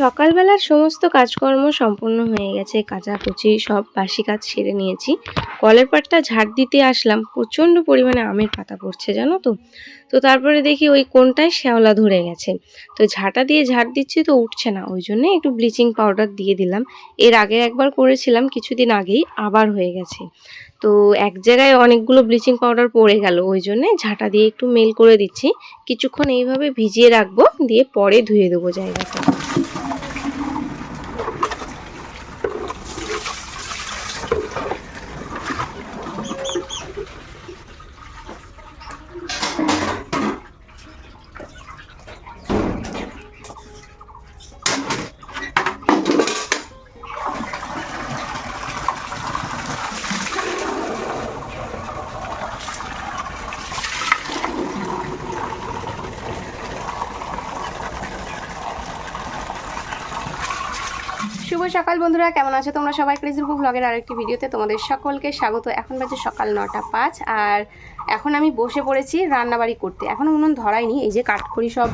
সকালবেলার সমস্ত কাজকর্ম সম্পূর্ণ হয়ে গেছে। কাচাকুচি সব বাসি কাজ সেরে নিয়েছি। কলের পাটটা ঝাড় দিতে আসলাম। প্রচণ্ড পরিমাণে আমের পাতা পড়ছে, জানো তো? তো তারপরে দেখি ওই কোনটায় শ্যাওলা ধরে গেছে। তো ঝাঁটা দিয়ে ঝাড় দিচ্ছি তো উঠছে না। ওই জন্য একটু ব্লিচিং পাউডার দিয়ে দিলাম। এর আগে একবার করেছিলাম, কিছুদিন আগেই আবার হয়ে গেছে। তো এক জায়গায় অনেকগুলো ব্লিচিং পাউডার পড়ে গেল। ওই জন্যে ঝাঁটা দিয়ে একটু মেল করে দিচ্ছি। কিছুক্ষণ এইভাবে ভিজিয়ে রাখব, দিয়ে পরে ধুয়ে দেবো জায়গাটা। শুভ সকাল বন্ধুরা, কেমন আছো তোমরা? সবাই ক্রেজির বুক ব্লগের আরেকটি ভিডিওতে তোমাদের সকলকে স্বাগত। এখন বাজে সকাল নটা পাঁচ, আর এখন আমি বসে পড়েছি রান্নাবাড়ি করতে। এখনও উনুন ধরাইনি, এই যে কাঠখড়ি সব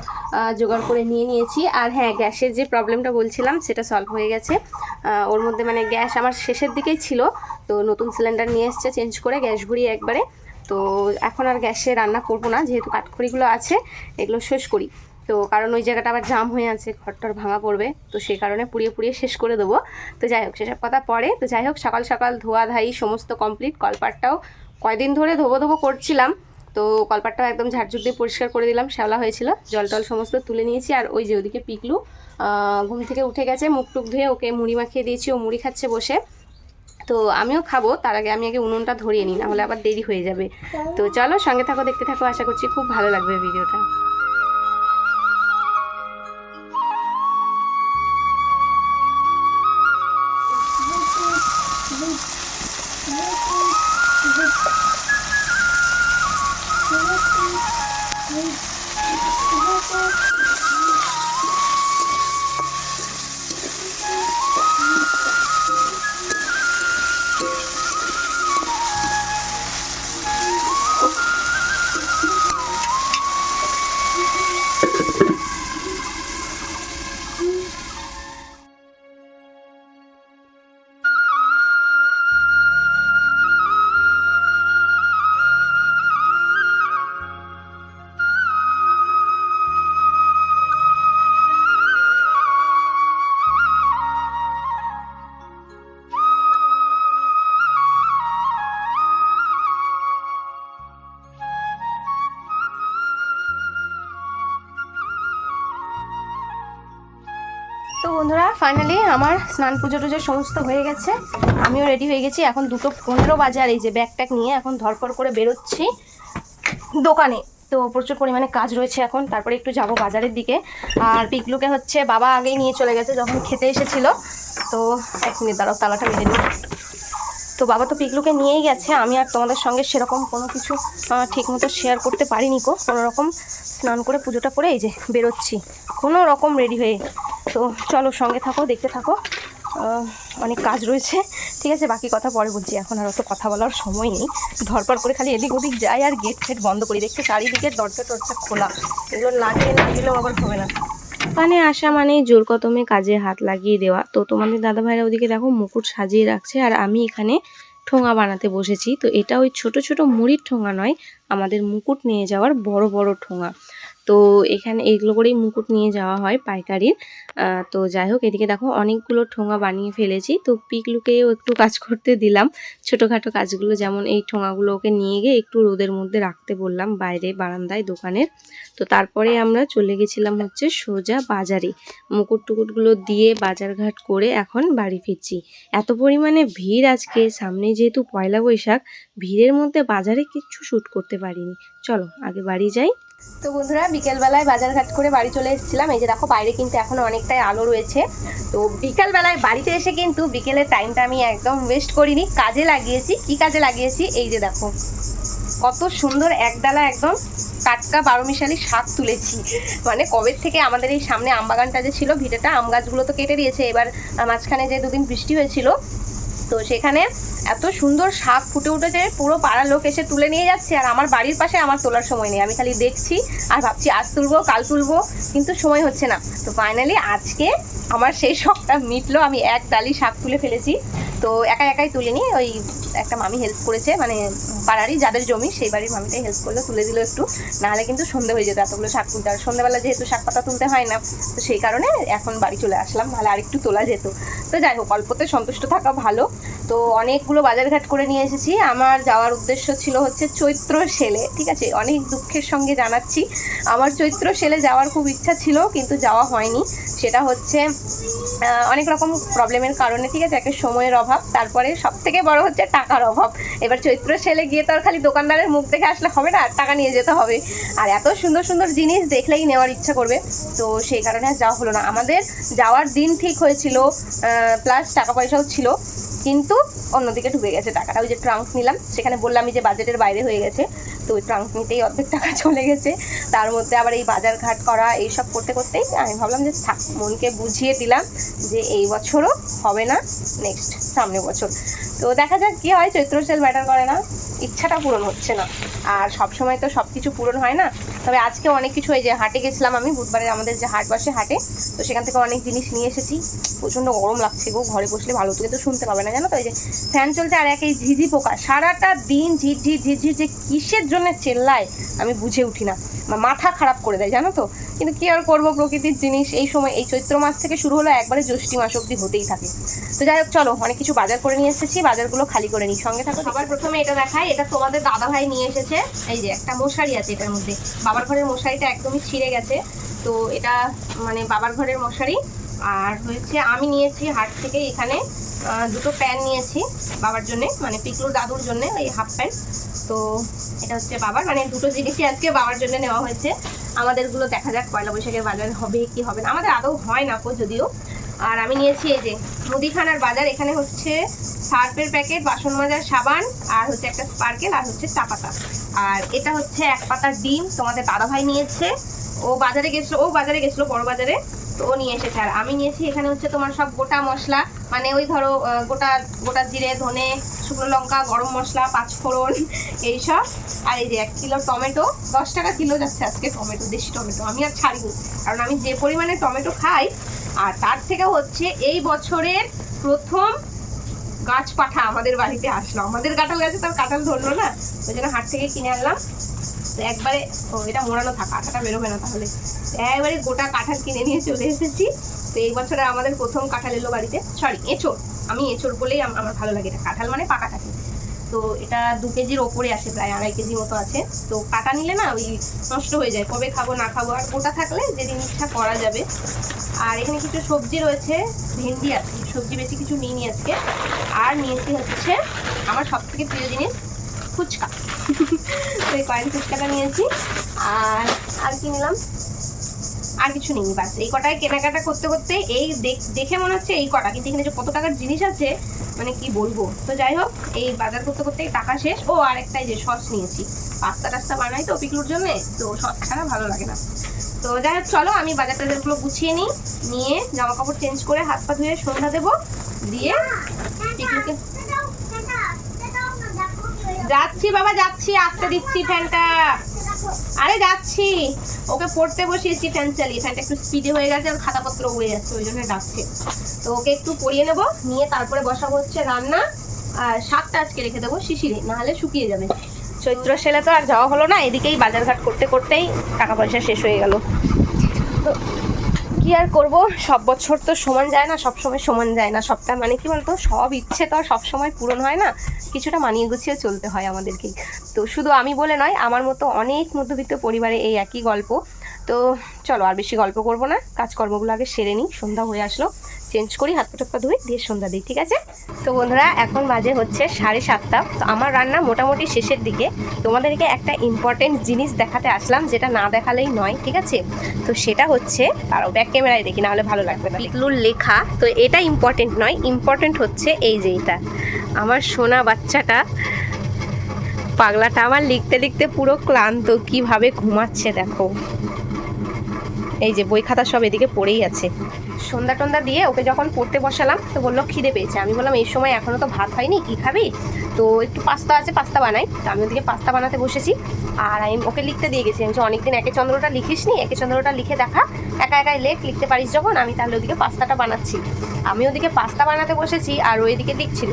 জোগাড় করে নিয়ে নিয়েছি। আর হ্যাঁ গ্যাসের যে প্রবলেমটা বলছিলাম, সেটা সলভ হয়ে গেছে। ওর মধ্যে মানে গ্যাস আমার শেষের দিকেই ছিল, তো নতুন সিলিন্ডার নিয়ে এসছে চেঞ্জ করে গ্যাস ভরিয়ে একবারে। তো এখন আর গ্যাসে রান্না করব না, যেহেতু কাঠখড়িগুলো আছে, এগুলো শেষ করি। তো কারণ ওই জায়গাটা আবার জাম হয়ে আছে, ঘরটার ভাঙা পড়বে, তো সেই কারণে পুড়িয়ে পুড়িয়ে শেষ করে দেবো। তো যাই হোক, সেসব কথা পরে। তো যাই হোক, সকাল সকাল ধোয়া ধাই সমস্ত কমপ্লিট কলপাটটাও কয়দিন ধরে ধোবো ধোবো করছিলাম। তো কলপাটটাও একদম ঝাড়ঝুট দিয়ে পরিষ্কার করে দিলাম, শ্যাওলা হয়েছিল। জল টল সমস্ত তুলে নিয়েছি, আর ওই যে ওদিকে পিকলু ঘুম থেকে উঠে গেছে, মুখ টুক ধুয়ে ওকে মুড়ি মাখিয়ে দিয়েছি, ও মুড়ি খাচ্ছে বসে। তো আমিও খাব, তার আগে আমি আগে উনুনটা ধরিয়ে নিই, নাহলে আবার দেরি হয়ে যাবে। তো চলো সঙ্গে থাকো, দেখতে থাকো, আশা করছি খুব ভালো লাগবে ভিডিওটা। ফাইনালি আমার স্নান পুজো টুজো সমস্ত হয়ে গেছে। আমিও রেডি হয়ে গেছি। এখন দুটো পনেরো বাজার এই যে ব্যাগ ট্যাগ নিয়ে এখন ধরপড় করে বেরোচ্ছি দোকানে। তো প্রচুর পরিমাণে কাজ রয়েছে এখন। তারপরে একটু যাব বাজারের দিকে। আর পিকলুকে হচ্ছে বাবা আগেই নিয়ে চলে গেছে যখন খেতে এসেছিল। তো এক মিনিট দাঁড়াও, তালাটা বেঁধে নিই। তো বাবা তো পিকলুকে নিয়েই গেছে। আমি আর তোমাদের সঙ্গে সেরকম কোনো কিছু ঠিকমতো শেয়ার করতে পারিনি কো কোনো রকম স্নান করে পুজোটা করে এই যে বেরোচ্ছি। কোনো রকম রেডি হয়ে তো চলো সঙ্গে থাকো, দেখতে থাকো। অনেক কাজ রয়েছে। ঠিক আছে, বাকি কথা পরে বলছি। এখন আর অত কথা বলার সময় নেই। ধরপড় করে খালি এদিক ওদিক যাই আর গেট ফেট বন্ধ করি। দেখতে চারিদিকে দরজা টরজা খোলা। এগুলো লাগিয়ে না দিলেও আবার হবে না। দোকানে আসা মানেই জোর কদমে কাজে হাত লাগিয়ে দেওয়া। তো তোমাদের দাদা ভাইরা ওদিকে দেখো মুকুট সাজিয়ে রাখছে আর আমি এখানে ঠোঙা বানাতে বসেছি। তো এটা ওই ছোট ছোট মুড়ির ঠোঙা নয়, আমাদের মুকুট নিয়ে যাওয়ার বড় বড় ঠোঙা। তো এখানে এগুলো করেই মুকুট নিয়ে যাওয়া হয় পাইকারির। তো যাই হোক এদিকে দেখো অনেকগুলো ঠোঙা বানিয়ে ফেলেছি। তো পিকলুকেও একটু কাজ করতে দিলাম। ছোটোখাটো কাজগুলো যেমন এই ঠোঙাগুলোকে নিয়ে গিয়ে একটু রোদের মধ্যে রাখতে বললাম বাইরে বারান্দায় দোকানের। তো তারপরে আমরা চলে গেছিলাম হচ্ছে সোজা বাজারে। মুকুট টুকুটগুলো দিয়ে বাজারঘাট করে এখন বাড়ি ফিরছি। এত পরিমাণে ভিড় আজকে, সামনে যেহেতু পয়লা বৈশাখ, ভিড়ের মধ্যে বাজারে কিচ্ছু শ্যুট করতে পারিনি। চলো, আগে বাড়ি যাই। তো বন্ধুরা, বিকেলবেলায় বাজারঘাট করে বাড়ি চলে এসেছিলাম। এই যে দেখো, বাইরে কিন্তু এখন অনেকটাই আলো রয়েছে। তো বিকেলবেলায় বাড়িতে এসে কিন্তু বিকেলের টাইমটা আমি একদম ওয়েস্ট করিনি। কাজে লাগিয়েছি। কি কাজে লাগিয়েছি? এই যে দেখো, কত সুন্দর একডালা একদম টাটকা বারোমিশালি শাক তুলেছি। মানে কবে থেকে আমাদের এই সামনে আম বাগানটা যে ছিল, ভিটেটা, আম গাছগুলো তো কেটে দিয়েছে। এবার মাঝখানে যে দুদিন বৃষ্টি হয়েছিল তো সেখানে এত সুন্দর শাক ফুটে উঠেছে, পুরো পাড়ার লোক এসে তুলে নিয়ে যাচ্ছে আর আমার বাড়ির পাশে আমার তোলার সময় নেই। আমি খালি দেখছি আর ভাবছি আজ তুলবো, কাল তুলবো, কিন্তু সময় হচ্ছে না। তো ফাইনালি আজকে আমার সেই শখটা মিটলো, আমি এক ডালি শাক তুলে ফেলেছি। তো একা একাই তুলিনি ওই একটা মামি হেল্প করেছে মানে পাড়ারই যাদের জমি সেই বাড়ির মামিটাই হেল্প করল, তুলে দিল একটু। নাহলে কিন্তু সন্ধে হয়ে যেত এতগুলো শাক তুলতে। আর সন্ধ্যেবেলা যেহেতু শাক পাতা তুলতে হয় না, তো সেই কারণে এখন বাড়ি চলে আসলাম। নাহলে আরেকটু তোলা যেত। তো যাই হোক, অল্পতে সন্তুষ্ট থাকা ভালো। তো অনেকগুলো বাজারঘাট করে নিয়ে এসেছি। আমার যাওয়ার উদ্দেশ্য ছিল হচ্ছে চৈত্র সেলে, ঠিক আছে? অনেক দুঃখের সঙ্গে জানাচ্ছি। আমার চৈত্র সেলে যাওয়ার খুব ইচ্ছা ছিল, কিন্তু যাওয়া হয়নি। সেটা হচ্ছে অনেক রকম প্রবলেমের কারণে, ঠিক আছে? একে সময়ের অভাব, তারপরে সব থেকে বড় হচ্ছে টাকার অভাব। এবার চৈত্র সেলে গিয়ে তো আর খালি দোকানদারের মুখ দেখে আসলে হবে না টাকা নিয়ে যেতে হবে। আর এত সুন্দর সুন্দর জিনিস দেখলেই নেওয়ার ইচ্ছা করবে। তো সেই কারণে আর যাওয়া হলো না। আমাদের যাওয়ার দিন ঠিক হয়েছিল প্লাস টাকা পয়সাও ছিল। কিন্তু অন্যদিকে ঢুকে গেছে টাকাটা। ওই যে ট্রাঙ্ক নিলাম, সেখানে বললাম যে বাজেটের বাইরে হয়ে গেছে, তো ওই ট্রাঙ্ক নিতেই অর্ধেক টাকা চলে গেছে। তার মধ্যে আবার এই বাজার ঘাট করা, এইসব করতে করতেই আমি ভাবলাম যে থাক, মনকে বুঝিয়ে দিলাম যে এই বছরও হবে না নেক্সট সামনে বছর। তো দেখা যাক কী হয়, চৈত্র সেল ম্যাটার করে না। ইচ্ছাটা পূরণ হচ্ছে না। আর সব সময় তো সব কিছু পূরণ হয় না। তবে আজকে অনেক কিছু এই যে হাটে গেছিলাম আমি, বুধবারে আমাদের যে হাট বসে হাটে, তো সেখান থেকে অনেক জিনিস নিয়ে এসেছি। প্রচণ্ড গরম লাগছে গো, ঘরে বসলে ভালো থেকে তো শুনতে পাবে না, জানো তো? এই যে ফ্যান চলছে আর এক এই ঝিঝি পোকা, সারাটা দিন ঝিঝি ঝিঝি যে কিসের জন্য চেল্লায়, আমি বুঝে উঠি না। মাথা খারাপ করে দেয়, জানো তো? কিন্তু কী আর করব প্রকৃতির জিনিস? এই সময়, এই চৈত্র মাস থেকে শুরু হলো, একবারে জ্যৈষ্ঠী মাস অবধি হতেই থাকে। তো যাই হোক, চলো, অনেক কিছু বাজার করে নিয়ে এসেছি, বাজারগুলো খালি করে নিই, সঙ্গে থাকো। সবার প্রথমে এটা দেখাই এটা তোমাদের দাদা ভাই নিয়ে এসেছে। এই যে একটা মশারি আছে এটার মধ্যে। বাবার ঘরের মশারিটা একদমই ছিঁড়ে গেছে। তো এটা মানে বাবার ঘরের মশারি। আর হয়েছে, আমি নিয়েছি হাট থেকে এখানে দুটো প্যান্ট নিয়েছি বাবার জন্য মানে পিকলুর দাদুর জন্য এই হাফ প্যান্ট। তো এটা হচ্ছে বাবার। মানে দুটো জিনিসই আজকে বাবার জন্য নেওয়া হয়েছে। আমাদেরগুলো দেখা যাক পয়লা বৈশাখের বাজার হবে কি হবে না। আমাদের আদৌ হয় না কো, যদিও। আর আমি নিয়েছি এই যে মুদিখানার বাজার, এখানে হচ্ছে সার্ফের প্যাকেট, বাসন মাজার, সাবান, আর হচ্ছে একটা স্পার্কেল, আর হচ্ছে চা পাতা। আর এটা হচ্ছে এক পাতার ডিম, তোমাদের দাদাভাই নিয়েছে। ও বাজারে গেছিল, ও বাজারে গেছিল, বড় বাজারে, তো ও নিয়ে এসেছে। আর আমি নিয়েছি, এখানে হচ্ছে তোমার সব গোটা মশলা মানে ওই ধরো গোটা গোটা জিরে, ধনে, শুকনো লঙ্কা, গরম মশলা, পাঁচফোড়ন, এইসব। আর এই যে এক কিলো টমেটো, দশ টাকা কিলো যাচ্ছে আজকে টমেটো, দেশি টমেটো। আমি আর ছাড়িনি, কারণ আমি যে পরিমাণে টমেটো খাই আর তার থেকে হচ্ছে এই বছরের প্রথম গাছ পাঠা আমাদের বাড়িতে আসলো। আমাদের কাঁঠাল গাছে তার কাঁঠাল ধরলো না, ওই জন্য হাট থেকে কিনে আনলাম। তো একবারে, ও, এটা মোড়ানো থাকা, আঠাটা বেরোবে না তাহলে। একবারে গোটা কাঁঠাল কিনে নিয়ে চলে এসেছি। তো এই বছরে আমাদের প্রথম কাঁঠাল এলো বাড়িতে। সরি এঁচড়। আমি এঁচড় বলেই আমার ভালো লাগে এটা কাঁঠাল মানে পাকা কাঁঠাল। তো এটা দু কেজির ওপরে আসে প্রায় আড়াই কেজি মতো আছে। তো কাটা নিলে না ওই নষ্ট হয়ে যায়, কবে খাব, না খাব, আর গোটা থাকলে যেদিন ইচ্ছা করা যাবে। আর এখানে কিছু সবজি রয়েছে, ভেন্ডি আছে, সবজি বেশি কিছু নিইনি আজকে। আর নিয়েছি হচ্ছে আমার সব থেকে প্রিয় জিনিস ফুচকা। তো এই কয়েন ফুচকাটা নিয়েছি। আর আর কি নিলাম? আর কিছু নেই বাস এই কটায় কেনাকাটা করতে করতে এই দেখ- মনে হচ্ছে এই কটা। কিন্তু এখানে যে কত টাকার জিনিস আছে মানে কি বলব? তো যাই হোক, এই বাজার করতে করতে টাকা শেষ। ও, আর একটাই যে সস নিয়েছি। পাস্তা টাস্তা বানাই তো পিকলুর জন্য, তো সস ছাড়া ভালো লাগে না। তো যাই হোক, চলো আমি বাজার টাজারগুলো গুছিয়ে নিই, নিয়ে জামা কাপড় চেঞ্জ করে হাত পা ধুয়ে সন্ধ্যা দেবো। দিয়ে পিকলুকে যাচ্ছি বাবা, যাচ্ছি, আসতে দিচ্ছি ফ্যানটা আরে যাচ্ছি। ওকে পড়তে বসিয়েছি ফ্যান চালিয়ে। ফ্যানটা একটু স্পিডে হয়ে গেছে, আর খাতাপত্র উড়ে যাচ্ছে, ওই জন্য ডাকছে। তো ওকে একটু পরিয়ে নেব, নিয়ে তারপরে বসা হচ্ছে রান্না। আর শাকটা আজকে রেখে দেবো শিশিরে, নাহলে শুকিয়ে যাবে। চৈত্র সেলে তো আর যাওয়া হলো না, এদিকেই বাজারঘাট করতে করতেই টাকা পয়সা শেষ হয়ে গেল। কি আর করব? সব বছর তো সমান যায় না, সব সময় সমান যায় না। সবটা মানে কি বলতো? সব ইচ্ছে তো আর সময় পূরণ হয় না। কিছুটা মানিয়ে গুছিয়ে চলতে হয় আমাদেরকে তো শুধু আমি বলে নয়, আমার মতো অনেক মধ্যবিত্ত পরিবারে এই একই গল্প। তো চলো আর বেশি গল্প করব না। কাজকর্মগুলো আগে সেরে নিই, সন্ধ্যা হয়ে আসলো। চেঞ্জ করি, হাত পা টাত পা ধুয়ে দিয়ে সন্ধ্যা দিই, ঠিক আছে? তো বন্ধুরা, এখন বাজে হচ্ছে সাড়ে সাতটা। তো আমার রান্না মোটামুটি শেষের দিকে। তোমাদেরকে একটা ইম্পর্টেন্ট জিনিস দেখাতে আসলাম, যেটা না দেখালেই নয়, ঠিক আছে? তো সেটা হচ্ছে তারও ব্যাক ক্যামেরায় দেখি না হলে ভালো লাগবে না। পিকলুর লেখা, তো এটা ইম্পর্টেন্ট নয় ইম্পর্টেন্ট হচ্ছে এই যে এটা। আমার সোনা বাচ্চাটা, পাগলাটা আমার লিখতে লিখতে পুরো ক্লান্ত, কীভাবে ঘুমাচ্ছে দেখো। এই যে বই খাতা সব এদিকে পড়েই আছে। সন্ধ্যা টন্দা দিয়ে ওকে যখন পড়তে বসালাম, তো বলল খিদে পেয়েছে। আমি বললাম, এই সময় এখনও তো ভাত হয়নি, কী খাবি? তো একটু পাস্তা আছে, পাস্তা বানাই। তো আমি ওদিকে পাস্তা বানাতে বসেছি। আর আমি ওকে লিখতে দিয়ে গেছি। যে অনেকদিন একে চন্দ্রটা লিখিস নি একে চন্দ্রটা লিখে দেখা। একা একাই লেখ, লিখতে পারিস যখন, আমি তাহলে ওদিকে পাস্তাটা বানাচ্ছি। আমি ওদিকে পাস্তা বানাতে বসেছি আর ওই দিকে লিখছিল।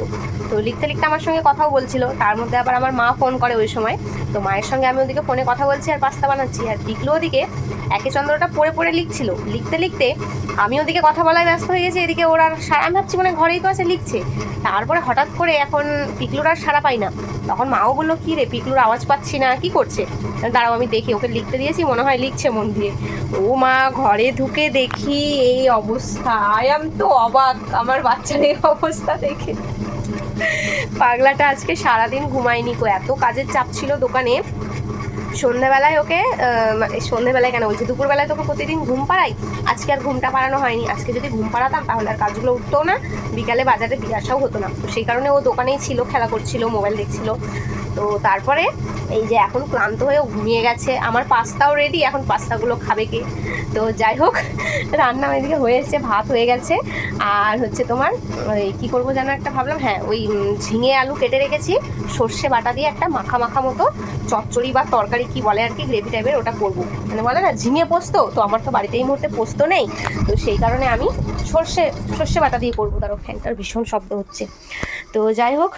তো লিখতে লিখতে আমার সঙ্গে কথাও বলছিল। তার মধ্যে আবার আমার মা ফোন করে ওই সময়। তো মায়ের সঙ্গে আমি ওদিকে ফোনে কথা বলছি আর পাস্তা বানাচ্ছি। আর টিকলো ওদিকে একে চন্দ্রটা পড়ে পড়ে লিখছিল। লিখতে লিখতে আমি ওদিকে কথা বলায় ব্যস্ত হয়ে গেছি, এদিকে ওর সারা আমি ভাবছি মানে ঘরেই তো আছে, লিখছে। তারপরে হঠাৎ করে এখন পিকলুর আর সারা পাই না। তখন মাও বলল, কি রে, পিকলুর আওয়াজ পাচ্ছি না, কি করছে? দাঁড়াও, আমি দেখি। ওকে লিখতে দিয়েছি, মনে হয় লিখছে মন দিয়ে। ও মা, ঘরে ঢুকে দেখি এই অবস্থা। আই আম তো অবাক, আমার বাচ্চার এই অবস্থা দেখে। পাগলাটা আজকে সারাদিন ঘুমায়নি কো, এত কাজের চাপ ছিল দোকানে। সন্ধ্যাবেলায় ওকে সন্ধ্যেবেলায় কেন বলছি? দুপুরবেলায় তোকে প্রতিদিন ঘুম পাড়াই। আজকে আর ঘুমটা পাড়ানো হয়নি। আজকে যদি ঘুম পাড়াতাম তাহলে আর কাজগুলো উঠতো না। বিকালে বাজারে দিয়ে হতো না। সেই কারণে ও দোকানেই ছিল, খেলা করছিল, মোবাইল দেখছিল। তো তারপরে এই যে এখন ক্লান্ত হয়ে ঘুমিয়ে গেছে। আমার পাস্তাও রেডি এখন পাস্তাগুলো খাবে কে? তো যাই হোক, রান্না এদিকে হয়েছে, ভাত হয়ে গেছে। আর হচ্ছে তোমার ওই কী করব যেন একটা ভাবলাম? হ্যাঁ ওই ঝিঙে আলু কেটে রেখেছি। সর্ষে বাটা দিয়ে একটা মাখা মাখা মতো চচ্চড়ি বা তরকারি কি বলে আর কি গ্রেভি টাইপের ওটা করব। মানে বলে না, ঝিঙে পোস্ত? তো আমার তো বাড়িতে এই মুহূর্তে পোস্ত নেই। তো সেই কারণে আমি সর্ষে সর্ষে বাটা দিয়ে করব। তারও ফ্যানটার ভীষণ শব্দ হচ্ছে। তো যাই হোক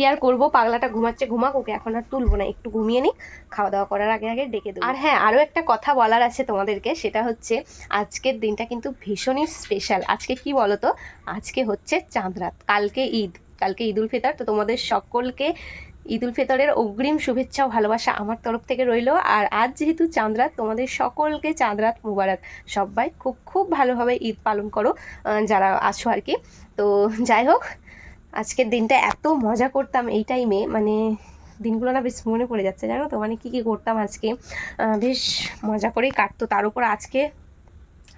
কি আর করব? পাগলাটা ঘুমাচ্ছে, ঘুমাক, ওকে এখন আর তুলবো না। একটু ঘুমিয়ে নিই খাওয়া দাওয়া করার আগে আগে ডেকে দেবো। আর হ্যাঁ আরও একটা কথা বলার আছে তোমাদেরকে, সেটা হচ্ছে আজকের দিনটা কিন্তু ভীষণই স্পেশাল আজকে কি বলো তো আজকে হচ্ছে চাঁদরাত কালকে ঈদ। কালকে ঈদুল ফিতর, তো তোমাদের সকলকে ঈদ উল ফিতরের অগ্রিম শুভেচ্ছা ও ভালোবাসা আমার তরফ থেকে রইল। আর আজ যেহেতু চাঁদরাত তোমাদের সকলকে চাঁদরাত মুবারক। সবাই খুব খুব ভালোভাবে ঈদ পালন করো যারা আছো আর কি। তো যাই হোক আজকের দিনটা এত মজা করতাম এই টাইমে মানে দিনগুলো না বেশ মনে পড়ে যাচ্ছে, জানো তো? মানে কী কী করতাম আজকে? বেশ মজা করেই কাটতো। তার উপর আজকে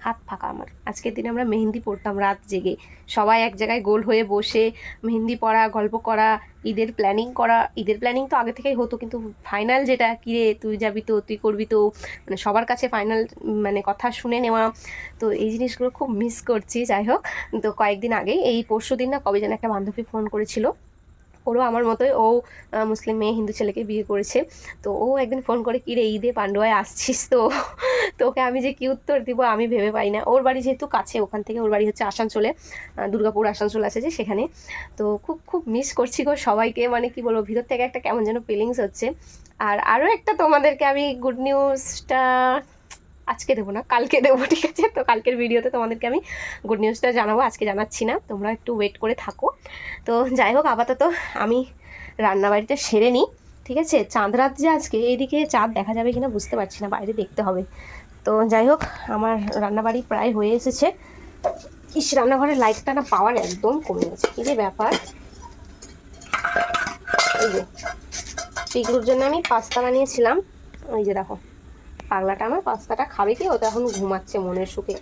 হাত ফাঁকা আমার। আজকের দিনে আমরা মেহেন্দি পড়তাম রাত জেগে। সবাই এক জায়গায় গোল হয়ে বসে মেহেন্দি পড়া, গল্প করা, ঈদের প্ল্যানিং করা। ঈদের প্ল্যানিং তো আগে থেকেই হতো, কিন্তু ফাইনাল যেটা, কিরে, তুই যাবি তো, তুই করবি তো মানে সবার কাছে ফাইনাল মানে কথা শুনে নেওয়া। তো এই জিনিসগুলো খুব মিস করছি। যাই হোক, তো কয়েকদিন আগেই, এই পরশু দিন না, কবে যেন একটা বান্ধবী ফোন করেছিল। ওরও আমার মতোই, ও মুসলিম মেয়ে, হিন্দু ছেলেকে বিয়ে করেছে। তো ও একদিন ফোন করে, কি রে, ঈদে পান্ডুয়ায় আসছিস তো? তো ওকে আমি যে কি উত্তর দিব, আমি ভেবে পাই না। ওর বাড়ি যেহেতু কাছে, ওখান থেকে ওর বাড়ি হচ্ছে আসানসোলে দুর্গাপুর আসানসোল আছে যে সেখানে। তো খুব খুব মিস করছি গো সবাইকে। মানে কি বলব, ভিতর থেকে একটা কেমন যেন ফিলিংস হচ্ছে। আর আরও একটা তোমাদেরকে আমি গুড নিউজটা আজকে দেবো না, কালকে দেবো, ঠিক আছে? তো কালকের ভিডিওতে তোমাদেরকে আমি গুড নিউজটা জানাব, আজকে জানাচ্ছি না, তোমরা একটু ওয়েট করে থাকো। তো যাই হোক, আপাতত আমি রান্নাবাড়িটা সেরে নিই, ঠিক আছে? চাঁদ রাত যে আজকে এইদিকে চাঁদ দেখা যাবে কিনা বুঝতে পারছি না, বাইরে দেখতে হবে। তো যাই হোক, আমার রান্নাবাড়ি প্রায় হয়ে এসেছে। ইস, রান্নাঘরের লাইটটা না পাওয়ার একদম কমে গেছে, কী যে ব্যাপার? এই যে পিকলুর জন্য আমি পাস্তা বানিয়েছিলাম, ওই যে দেখো। পাগলাটা আমার, পাস্তাটা খাবে কি? ও তো এখন ঘুমাচ্ছে মনের সুখে।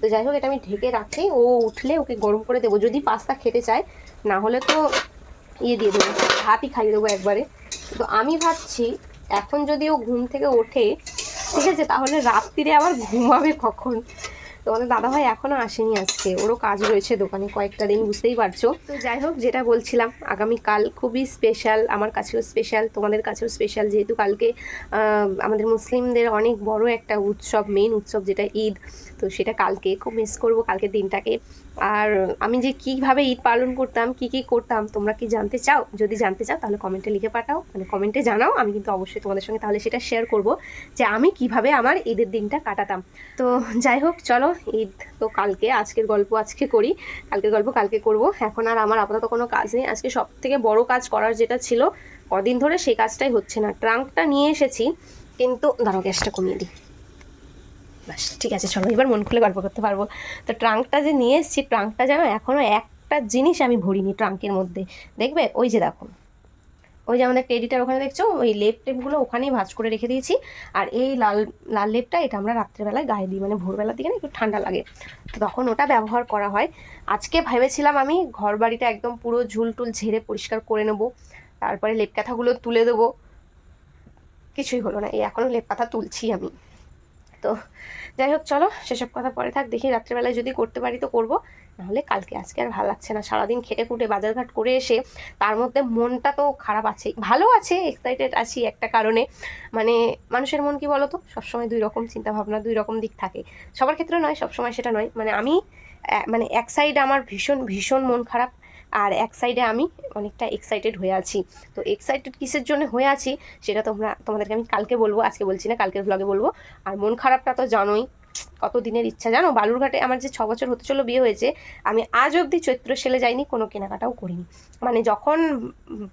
তো যাই হোক, এটা আমি ঢেকে রাখি ও উঠলে ওকে গরম করে দেবো। যদি পাস্তা খেতে চায়, না হলে তো ইয়ে দিয়ে দেবো, ভাতই খাইয়ে দেবো একবারে। তো আমি ভাবছি, এখন যদি ও ঘুম থেকে ওঠে, ঠিক আছে, তাহলে রাত্রিরে আবার ঘুমাবে কখন? তোমাদের দাদাভাই এখনও আসেনি আজকে। ওরও কাজ রয়েছে দোকানে কয়েকটা দিন, বুঝতেই পারছ। তো যাই হোক, যেটা বলছিলাম আগামীকাল খুবই স্পেশাল আমার কাছেও স্পেশাল তোমাদের কাছেও স্পেশাল যেহেতু কালকে আমাদের মুসলিমদের অনেক বড় একটা উৎসব মেন উৎসব যেটা ঈদ, তো সেটা কালকে, খুব মিস করব কালকের দিনটাকে। আর আমি যে কীভাবে ঈদ পালন করতাম, কি কি করতাম, তোমরা কি জানতে চাও? যদি জানতে চাও, তাহলে কমেন্টে লিখে পাঠাও। মানে কমেন্টে জানাও। আমি কিন্তু অবশ্যই তোমাদের সঙ্গে তাহলে সেটা শেয়ার করব যে আমি কীভাবে আমার ঈদের দিনটা কাটাতাম। তো যাই হোক, চলো ঈদ তো কালকে, আজকের গল্প আজকে করি। কালকের গল্প কালকে করব। এখন আর আমার আপাতত কোনো কাজ নেই। আজকে সব থেকে বড় কাজ করার যেটা ছিল, কদিন ধরে সেই কাজটাই হচ্ছে না। ট্রাঙ্কটা নিয়ে এসেছি, কিন্তু দাঁড়াও, গ্যাসটা কমিয়ে দিই। ব্যাস ঠিক আছে, চলো, এবার মন খুলে গল্প করতে পারব। তো ট্রাঙ্কটা যে নিয়ে এসেছি, ট্রাঙ্কটা যেন এখনও একটা জিনিস আমি ভরিনি ট্রাঙ্কের মধ্যে। দেখবে? ওই যে দেখো। ওই যে আমাদের টেডিটার ওখানে দেখছ? ওই লেপ টেপগুলো ওখানেই ভাঁজ করে রেখে দিয়েছি। আর এই লাল লাল লেপটা এটা আমরা রাত্রেবেলায় গায়ে দিই মানে ভোরবেলার দিকে না একটু ঠান্ডা লাগে। তো তখন ওটা ব্যবহার করা হয়। আজকে ভেবেছিলাম আমি ঘর বাড়িটা একদম পুরো ঝুল টুল ঝেড়ে পরিষ্কার করে নেব। তারপরে লেপ কাঁথাগুলো তুলে দেবো। কিছুই হলো না। এই এখনও লেপ কাঁথা তুলছি আমি। তো যাই হোক, চলো সেসব কথা পরে থাক, দেখি রাত্রেবেলায় যদি করতে পারি তো করব। নাহলে কালকে, আজকে আর ভালো লাগছে না। সারাদিন খেটে খুঁটে বাজারঘাট করে এসে তার মধ্যে মনটা তো খারাপ আছেই। ভালো আছে এক্সাইটেড আছি একটা কারণে। মানে মানুষের মন কি বলো তো সবসময় দুই রকম চিন্তা ভাবনা দুই রকম দিক থাকে। সবার ক্ষেত্রে নয়, সবসময় সেটা নয়। মানে আমি মানে এক সাইডে আমার ভীষণ ভীষণ মন খারাপ। আর এক সাইডে আমি অনেকটা এক্সাইটেড হয়ে আছি। তো এক্সাইটেড কিসের জন্য হয়ে আছি সেটা তোমরা, তোমাদেরকে আমি কালকে বলব, আজকে বলছি না, কালকের ব্লগে বলব। আর মন খারাপটা তো জানোই, কত দিনের ইচ্ছা জানো? বালুরঘাটে আমার যে ছ বছর হতে চলো বিয়ে হয়েছে, আমি আজ অবধি চৈত্র সেলে যাইনি, কোনো কেনাকাটাও করিনি। মানে যখন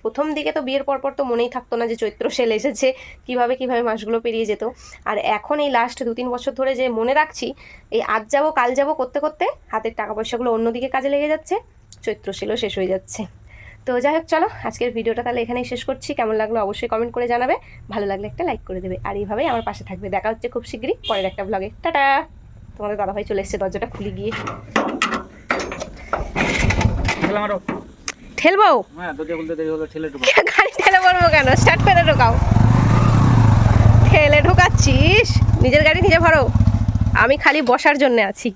প্রথম দিকে তো বিয়ের পর পর তো মনেই থাকতো না যে চৈত্র সেল এসেছে, কীভাবে কীভাবে মাসগুলো পেরিয়ে যেত। আর এখন এই লাস্ট দু তিন বছর ধরে যে মনে রাখছি, এই আজ যাব, কাল যাব করতে করতে হাতের টাকা পয়সাগুলো অন্যদিকে কাজে লেগে যাচ্ছে। চৈত্র সেলও শেষ হয়ে যাচ্ছে। তো যাই হোক চলো আজকের ভিডিওটা তাহলে এখানেই শেষ করছি। কেমন লাগল অবশ্যই কমেন্ট করে জানাবে। ভালো লাগলে একটা লাইক করে দেবে। আর এইভাবেই আমার পাশে থাকবে। দেখা হচ্ছে খুব শীঘ্রই পরের একটা ব্লগে টাটা! তোমাদের দাদাভাই চলে এসছে দরজাটা খুলে গিয়ে। ঠেলবো? হ্যাঁ গাড়ি ঠেলে বলব কেন? স্টার্ট করে ঢোকাও। ঠেলে ঢোকাচ্ছিস? নিজের গাড়ি নিজে ভরো। আমি খালি বসার জন্য আছি।